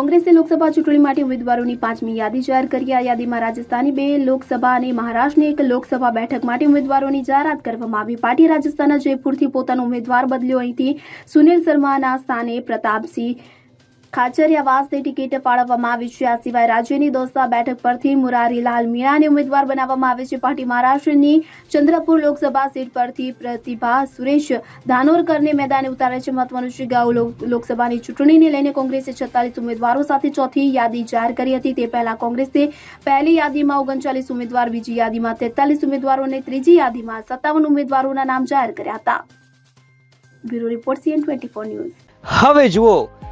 કોંગ્રેસે લોકસભા ચૂંટણી માટે ઉમેદવારોની પાંચમી યાદી જાહેર કરી. આ યાદીમાં રાજસ્થાનની બે લોકસભા અને મહારાષ્ટ્રની એક લોકસભા બેઠક માટે ઉમેદવારોની જાહેરાત કરવામાં આવી. પાર્ટી રાજસ્થાનના જયપુરથી પોતાનો ઉમેદવાર બદલ્યો. અહીંથી સુનિલ શર્માના સ્થાને પ્રતાપસિંહ ખાચરિયાવાસને ટિકિટ ફાળવવામાં આવી છે. આ સિવાય રાજ્યની દોસ્તા બેઠક પરથી મુરારીલાલ મીણાને ઉમેદવાર બનાવવામાં આવે છે. પાર્ટી મહારાષ્ટ્રની ચંદ્રપુર લોકસભા સીટ પરથી પ્રતિભા સુરેશ ધાનોરકરને મેદાને ઉતારે છે. મહત્વનું છે અગાઉ લોકસભાની ચૂંટણીને લઈને કોંગ્રેસે છત્તાલીસ ઉમેદવારો સાથે ચોથી યાદી જાહેર કરી હતી. તે પહેલા કોંગ્રેસે પહેલી યાદીમાં ઓગણચાલીસ ઉમેદવાર, બીજી યાદીમાં તેતાલીસ ઉમેદવારો અને ત્રીજી યાદીમાં સત્તાવન ઉમેદવારોના નામ જાહેર કર્યા હતા. Bureau report CN twenty news. હવે જુઓ